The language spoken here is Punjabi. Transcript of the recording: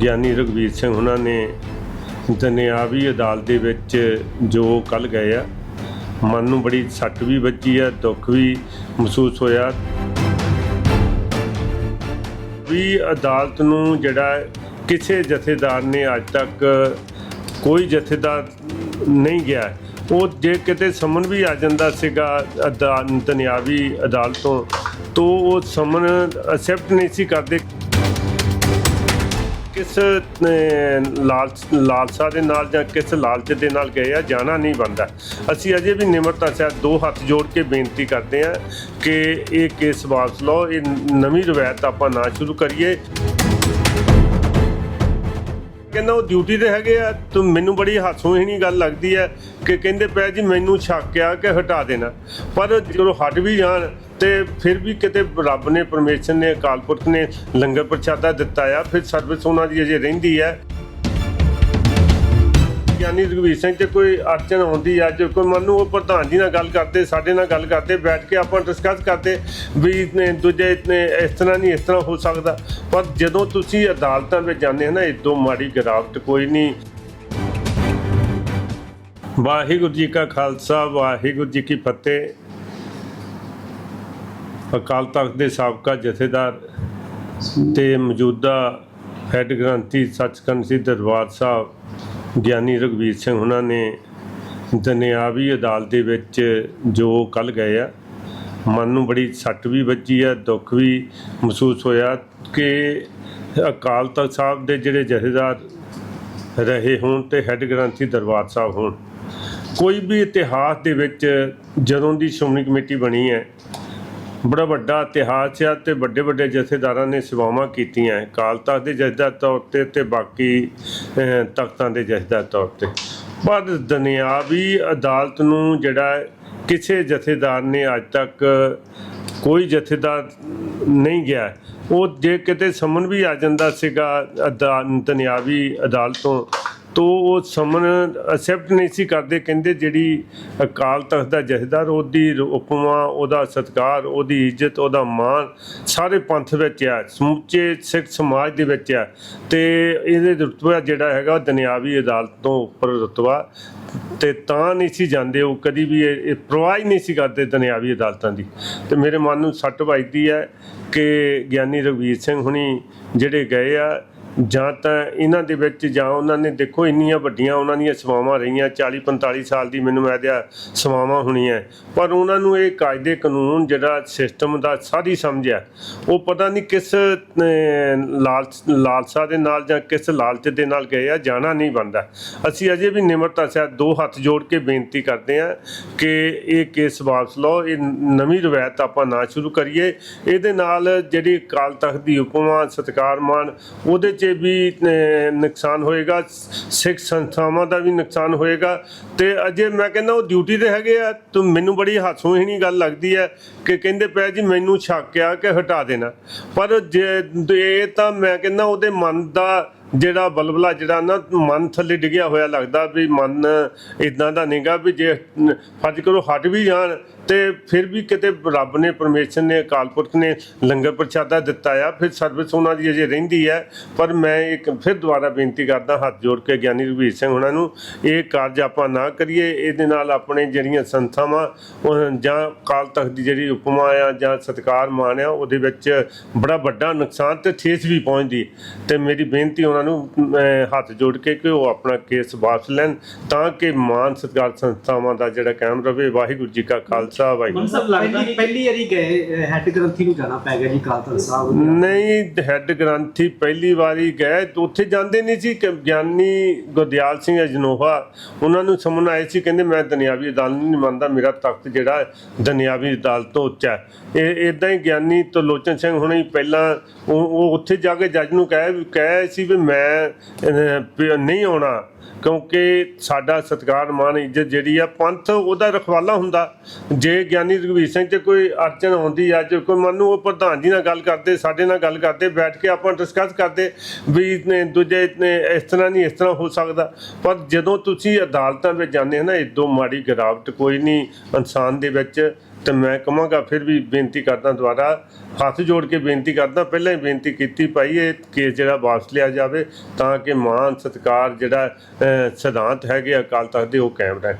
ਗਿਆਨੀ ਰਘਵੀਰ ਸਿੰਘ ਉਹਨਾਂ ਨੇ ਦਨਿਆਵੀ ਅਦਾਲਤ ਦੇ ਵਿੱਚ ਜੋ ਕੱਲ ਗਏ ਆ, ਮਨ ਨੂੰ ਬੜੀ ਸੱਟ ਵੀ ਵੱਜੀ ਆ, ਦੁੱਖ ਵੀ ਮਹਿਸੂਸ ਹੋਇਆ। ਵੀ ਅਦਾਲਤ ਨੂੰ ਜਿਹੜਾ ਕਿਸੇ ਜਥੇਦਾਰ ਨੇ ਅੱਜ ਤੱਕ ਕੋਈ ਜਥੇਦਾਰ ਨਹੀਂ ਗਿਆ। ਉਹ ਜੇ ਕਿਤੇ ਸਮਨ ਵੀ ਆ ਜਾਂਦਾ ਸੀਗਾ ਅਦਾ- ਦੁਨਿਆਵੀ ਅਦਾਲਤੋਂ ਤੋਂ ਉਹ ਸਮਨ ਅਸੈਪਟ ਨਹੀਂ ਸੀ ਕਰਦੇ। ਕਿਸ ਅਹ, ਲਾਲਚ ਲਾਲਸਾ ਦੇ ਨਾਲ ਜਾਂ ਕਿਸ ਲਾਲਚ ਦੇ ਨਾਲ ਗਏ ਆ ਜਾਣਾ ਨਹੀਂ ਬਣਦਾ। ਅਸੀਂ ਅਜੇ ਵੀ ਨਿਮਰਤਾ ਸਹਿਤ ਦੋ ਹੱਥ ਜੋੜ ਕੇ ਬੇਨਤੀ ਕਰਦੇ ਆ ਕਿ ਇਹ ਕੇਸ ਵਾਪਸ ਲਓ ਇਹ ਨਵੀਂ ਰਵਾਇਤ ਆਪਾਂ ਨਾ ਸ਼ੁਰੂ ਕਰੀਏ। ਕਹਿੰਦਾ ਉਹ ਡਿਊਟੀ ਤੇ ਹੈਗੇ ਆ, ਤੂੰ ਮੈਨੂੰ ਬੜੀ ਹਾਸੋਹੀਣੀ ਗੱਲ ਲੱਗਦੀ ਹੈ ਕਿ ਕਹਿੰਦੇ ਪਿਆ ਜੀ ਮੈਨੂੰ ਸ਼ੱਕ ਆ ਕਿ ਹਟਾ ਦੇਣਾ। ਪਰ ਜਦੋਂ ਹਟ ਵੀ ਜਾਣ ਤੇ ਫਿਰ ਵੀ ਕਿਤੇ ਰੱਬ ਨੇ, ਪਰਮੇਸ਼ਰ ਨੇ, ਅਕਾਲ ਪੁਰਖ ਨੇ ਲੰਗਰ ਪ੍ਰਸ਼ਾਦਾ ਦਿੱਤਾ ਆ, ਫਿਰ ਸਰਵਿਸ ਉਹਨਾਂ ਦੀ ਅਜੇ ਰਹਿੰਦੀ ਹੈ। ਗਿਆਨੀ ਰਘਵੀਰ ਸਿੰਘ ਤੇ ਕੋਈ ਅੜਚਨ ਆਉਂਦੀ ਅੱਜ ਕੋਈ ਮੰਨ ਉਹ ਪ੍ਰਧਾਨ ਜੀ ਨਾਲ ਗੱਲ ਕਰਦੇ, ਸਾਡੇ ਨਾਲ ਗੱਲ ਕਰਦੇ, ਬੈਠ ਕੇ ਆਪਾਂ ਡਿਸਕਸ ਕਰਦੇ ਵੀ ਨੇ ਦੂਜੇ ਨੇ ਇਸ ਤਰ੍ਹਾਂ ਨਹੀਂ ਇਸ ਤਰ੍ਹਾਂ ਹੋ ਸਕਦਾ। ਪਰ ਜਦੋਂ ਤੁਸੀਂ ਅਦਾਲਤਾਂ ਵਿੱਚ ਜਾਂਦੇ ਹੋ ਨਾ, ਇਦੋਂ ਮਾੜੀ ਗਿਰਾਵਟ ਕੋਈ ਨਹੀਂ। ਵਾਹਿਗੁਰੂ ਜੀ ਕਾ ਖਾਲਸਾ, ਵਾਹਿਗੁਰੂ ਜੀ ਕੀ ਫਤਿਹ। ਅਕਾਲ ਤਖਤ ਦੇ ਸਾਬਕਾ ਜਥੇਦਾਰ ਤੇ ਮੌਜੂਦਾ ਹੈੱਡ ਗ੍ਰੰਥੀ ਸੱਚਖੰਡ ਸ੍ਰੀ ਦਰਬਾਰ ਸਾਹਿਬ ਗਿਆਨੀ ਰਘਵੀਰ ਸਿੰਘ ਉਹਨਾਂ ਨੇ ਦੁਨਿਆਵੀ ਅਦਾਲਤ ਦੇ ਵਿੱਚ ਜੋ ਕੱਲ ਗਏ ਆ, ਮਨ ਨੂੰ ਬੜੀ ਸੱਟ ਵੀ ਵੱਜੀ ਆ, ਦੁੱਖ ਵੀ ਮਹਿਸੂਸ ਹੋਇਆ ਕਿ ਅਕਾਲ ਤਖਤ ਸਾਹਿਬ ਦੇ ਜਿਹੜੇ ਜਥੇਦਾਰ ਰਹੇ ਹੋਣ ਤੇ ਹੈੱਡ ਗ੍ਰੰਥੀ ਦਰਬਾਰ ਸਾਹਿਬ ਹੋਣ। ਕੋਈ ਵੀ ਇਤਿਹਾਸ ਦੇ ਵਿੱਚ ਜਦੋਂ ਦੀ ਸ਼੍ਰੋਮਣੀ ਕਮੇਟੀ ਬਣੀ ਹੈ ਬੜਾ ਵੱਡਾ ਇਤਿਹਾਸ ਆ ਤੇ ਵੱਡੇ ਵੱਡੇ ਜਥੇਦਾਰਾਂ ਨੇ ਸੇਵਾਵਾਂ ਕੀਤੀਆਂ ਹੈ। ਅਕਾਲ ਤਖਤ ਦੇ ਜਥੇਦਾਰ ਤੌਰ ਤੇ ਤੇ ਬਾਕੀ ਤਖਤਾਂ ਦੇ ਜਥੇਦਾਰ ਤੌਰ ਤੇ ਪਰ ਦੁਨਿਆਵੀ ਅਦਾਲਤ ਨੂੰ ਜਿਹੜਾ ਕਿਸੇ ਜਥੇਦਾਰ ਨੇ ਅੱਜ ਤੱਕ ਕੋਈ ਜਥੇਦਾਰ ਨਹੀਂ ਗਿਆ ਉਹ ਜੇ ਕਿਤੇ ਸਮਨ ਵੀ ਆ ਜਾਂਦਾ ਸੀਗਾ, ਅਦਾ- ਦੁਨਿਆਵੀ ਅਦਾਲਤੋਂ ਤੋ ਉਹ ਸਮਨ ਅਸੈਪਟ ਨਹੀਂ ਸੀ ਕਰਦੇ, ਕਹਿੰਦੇ ਜਿਹੜੀ ਅਕਾਲ ਤਖਤ ਦਾ ਜਥੇਦਾਰ, ਉਹਦੀ ਉਪਮਾ, ਉਹਦਾ ਸਤਕਾਰ, ਉਹਦੀ ਇੱਜ਼ਤ, ਉਹਦਾ ਮਾਣ ਸਾਰੇ ਪੰਥ ਵਿੱਚ ਆ, ਸਮੁੱਚੇ ਸਿੱਖ ਸਮਾਜ ਦੇ ਵਿੱਚ ਆ। ਤੇ ਇਹਦੇ ਰੁਤਬਾ ਜਿਹੜਾ ਹੈਗਾ, ਉਹ ਦੁਨਿਆਵੀ ਅਦਾਲਤ ਤੋਂ ਉੱਪਰ ਰੁਤਬਾ। ਤੇ ਤਾਂ ਨਹੀਂ ਸੀ ਜਾਂਦੇ, ਉਹ ਕਦੀ ਵੀ ਇਹ ਇਹ ਪਰਵਾਹ ਨਹੀਂ ਸੀ ਕਰਦੇ ਦੁਨਿਆਵੀ ਅਦਾਲਤਾਂ ਦੀ। ਤੇ ਮੇਰੇ ਮਨ ਨੂੰ ਸੱਟ ਵੱਜਦੀ ਹੈ ਕਿ ਗਿਆਨੀ ਰਘਵੀਰ ਸਿੰਘ ਹੁਣੀ ਜਿਹੜੇ ਗਏ ਆ ਜਾਂ ਤਾਂ ਇਹਨਾਂ ਦੇ ਵਿੱਚ ਜਾਂ ਉਹਨਾਂ ਨੇ ਦੇਖੋ ਇੰਨੀਆਂ ਵੱਡੀਆਂ ਉਹਨਾਂ ਦੀਆਂ ਸੇਵਾਵਾਂ ਰਹੀਆਂ 40 45 ਸਾਲ ਦੀ ਮੈਨੂੰ ਆਦਿਆ ਸੇਵਾਵਾਂ ਹੋਣੀਆਂ। ਪਰ ਉਹਨਾਂ ਨੂੰ ਇਹ ਕਾਇਦੇ ਕਾਨੂੰਨ ਜਿਹੜਾ ਸਿਸਟਮ ਦਾ ਸਾਰੀ ਸਮਝਿਆ ਉਹ ਪਤਾ ਨਹੀਂ ਕਿਸ ਅਹ, ਲਾਲਚ ਲਾਲਸਾ ਦੇ ਨਾਲ ਜਾਂ ਕਿਸ ਲਾਲਚ ਦੇ ਨਾਲ ਗਏ ਆ ਜਾਣਾ ਨਹੀਂ ਬੰਦਾ ਅਸੀਂ ਅਜੇ ਵੀ ਨਿਮਰਤਾ ਸਹਿਤ ਦੋ ਹੱਥ ਜੋੜ ਕੇ ਬੇਨਤੀ ਕਰਦੇ ਆ ਕਿ ਇਹ ਕੇਸ ਵਾਪਸ ਲਓ ਇਹ ਨਵੀਂ ਰਵਾਇਤ ਆਪਾਂ ਨਾ ਸ਼ੁਰੂ ਕਰੀਏ। ਇਹਦੇ ਨਾਲ ਜਿਹੜੀ ਅਕਾਲ ਤਖਤ ਦੀ ਉਪਮਾ ਸਤਿਕਾਰ ਮਾਣ ਉਹਦੇ 'ਚ ਵੀ ਨੁਕਸਾਨ ਹੋਏਗਾ, ਸਿੱਖ ਸੰਸਥਾਵਾਂ ਦਾ ਵੀ ਨੁਕਸਾਨ ਹੋਏਗਾ। ਤੇ ਅਜੇ ਮੈਂ ਕਹਿੰਦਾ ਉਹ ਡਿਊਟੀ ਤੇ ਹੈਗੇ ਆ, ਤੂੰ ਮੈਨੂੰ ਬੜੀ ਹਾਸੋਹੀਣੀ ਗੱਲ ਲੱਗਦੀ ਹੈ ਕਿ ਕਹਿੰਦੇ ਪਿਆ ਜੀ, ਮੈਨੂੰ ਸ਼ੱਕ ਆ ਕਿ ਹਟਾ ਦੇਣਾ। ਪਰ ਜੇ ਇਹ ਤਾਂ ਮੈਂ ਕਹਿੰਦਾ ਉਹਦੇ ਮਨ ਦਾ ਜਿਹੜਾ ਬਲਬਲਾ, ਜਿਹੜਾ ਨਾ ਮਨ ਥੱਲੇ ਡਿੱਗਿਆ ਹੋਇਆ ਲੱਗਦਾ ਵੀ ਮਨ ਇਦਾਂ ਦਾ ਨਹੀਂਗਾ ਵੀ ਜੇ ਫਰਜ਼ ਕਰੋ ਹਟ ਵੀ ਜਾਣ। ਤੇ ਫਿਰ ਵੀ ਕਿਤੇ ਰੱਬ ਨੇ, ਪਰਮੇਸ਼ਰ ਨੇ, ਅਕਾਲ ਪੁਰਖ ਨੇ ਲੰਗਰ ਪ੍ਰਸ਼ਾਦਾ ਦਿੱਤਾ ਆ, ਫਿਰ ਸਰਵਿਸ ਉਹਨਾਂ ਦੀ ਅਜੇ ਰਹਿੰਦੀ ਹੈ ਪਰ ਮੈਂ ਇੱਕ ਫਿਰ ਦੁਬਾਰਾ ਬੇਨਤੀ ਕਰਦਾ, ਹੱਥ ਜੋੜ ਕੇ ਗਿਆਨੀ ਰਘਵੀਰ ਸਿੰਘ ਉਹਨਾਂ ਨੂੰ, ਇਹ ਕਾਰਜ ਆਪਾਂ ਨਾ ਕਰੀਏ। ਇਹਦੇ ਨਾਲ ਆਪਣੇ ਜਿਹੜੀਆਂ ਸੰਸਥਾਵਾਂ, ਉਹ ਜਾਂ ਅਕਾਲ ਤਖਤ ਦੀ ਜਿਹੜੀ ਉਪਮਾ ਆ ਜਾਂ ਸਤਿਕਾਰ ਮਾਨ ਆ, ਉਹਦੇ ਵਿੱਚ ਬੜਾ ਵੱਡਾ ਨੁਕਸਾਨ ਤੇ ਠੇਸ ਵੀ ਪਹੁੰਚਦੀ। ਤੇ ਮੇਰੀ ਬੇਨਤੀ ਉਹਨਾਂ ਨੂੰ ਹੱਥ ਜੋੜ ਕੇ ਕਿ ਉਹ ਆਪਣਾ ਕੇਸ ਵਾਪਸ ਲੈਣ, ਤਾਂ ਕਿ ਮਾਨ ਸਤਿਕਾਰ ਸੰਸਥਾਵਾਂ ਦਾ ਜਿਹੜਾ ਕਾਇਮ ਰਵੇ ਵਾਹਿਗੁਰੂ ਜੀ ਕਾ ਖਾਲਸਾ। ਵਾਹਿਗੁਰੂ ਮਨਸਬ ਲੱਗਦਾ ਪਹਿਲੀ ਪਹਿਲੀ ਵਾਰੀ ਗਏ ਹੈੱਡ ਗ੍ਰੰਥੀ ਨੂੰ ਜਾਣਾ ਪੈ ਗਿਆ ਜੀ ਕਾਤਲ ਸਾਹਿਬ। ਨਹੀਂ ਹੈੱਡ ਗ੍ਰੰਥੀ ਪਹਿਲੀ ਵਾਰੀ ਗਏ। ਤੇ ਉੱਥੇ ਜਾਂਦੇ ਨਹੀਂ ਸੀ ਕਿ ਗਿਆਨੀ ਗੁਰਦਿਆਲ ਸਿੰਘ ਅਜਨੋਹਾ ਉਹਨਾਂ ਨੂੰ ਸਮਨ ਆਏ ਸੀ ਕਹਿੰਦੇ ਮੈਂ ਦੁਨਿਆਵੀ ਅਦਾਲਤ ਨੂੰ ਨਹੀਂ ਮੰਨਦਾ ਮੇਰਾ ਤਖਤ ਜਿਹੜਾ ਹੈ ਦੁਨਿਆਵੀ ਅਦਾਲਤ ਤੋਂ ਉੱਚਾ ਹੈ। ਇਹ ਇਦਾਂ ਹੀ ਗਿਆਨੀ ਤਲੋਚਨ ਸਿੰਘ ਹੁਣੇ ਹੀ ਪਹਿਲਾਂ ਉਹ ਉਹ ਉੱਥੇ ਜਾ ਕੇ ਜੱਜ ਨੂੰ ਕਹੇ ਕਹੇ ਸੀ ਵੀ ਮੈਂ ਅਹ, ਨਹੀਂ ਆਉਣਾ। ਕਿਉਂਕਿ ਸਾਡਾ ਸਤਿਕਾਰ ਮਾਨ ਇੱਜ਼ਤ ਜਿਹੜੀ ਆ, ਪੰਥ ਉਹਦਾ ਰਖਵਾਲਾ ਹੁੰਦਾ। ਜੇ ਗਿਆਨੀ ਰਘਵੀਰ ਸਿੰਘ ਤੇ ਕੋਈ ਅੜਚਨ ਆਉਂਦੀ ਆ, ਜੇ ਕੋਈ ਮੰਨੂ ਉਹ ਪ੍ਰਧਾਨ ਜੀ ਨਾਲ ਗੱਲ ਕਰਦੇ, ਸਾਡੇ ਨਾਲ ਗੱਲ ਕਰਦੇ, ਬੈਠ ਕੇ ਆਪਾਂ ਡਿਸਕਸ ਕਰਦੇ ਵੀ ਨੇ ਦੂਜੇ ਨੇ ਇਸ ਤਰ੍ਹਾਂ ਨਹੀਂ, ਇਸ ਤਰ੍ਹਾਂ ਹੋ ਸਕਦਾ। ਪਰ ਜਦੋਂ ਤੁਸੀਂ ਅਦਾਲਤਾਂ ਵਿੱਚ ਜਾਂਦੇ ਹੋ ਨਾ, ਇਦੋਂ ਮਾੜੀ ਗਿਰਾਵਟ ਕੋਈ ਨਹੀਂ, ਇਨਸਾਨ ਦੇ ਵਿੱਚ ਤੇ ਮੈਂ ਕਹਾਂਗਾ ਫਿਰ ਵੀ ਬੇਨਤੀ ਕਰਦਾ ਦੁਬਾਰਾ, ਹੱਥ ਜੋੜ ਕੇ ਬੇਨਤੀ ਕਰਦਾ, ਪਹਿਲਾਂ ਹੀ ਬੇਨਤੀ ਕੀਤੀ ਭਾਈ ਇਹ ਕੇਸ ਜਿਹੜਾ ਵਾਪਸ ਲਿਆ ਜਾਵੇ ਤਾਂ ਕਿ ਮਾਨ ਸਤਿਕਾਰ ਜਿਹੜਾ ਸਿਧਾਂਤ ਹੈਗੇ ਅਕਾਲ ਤਖਤ ਦੇ ਉਹ ਕਾਇਮ ਰਹਿਣ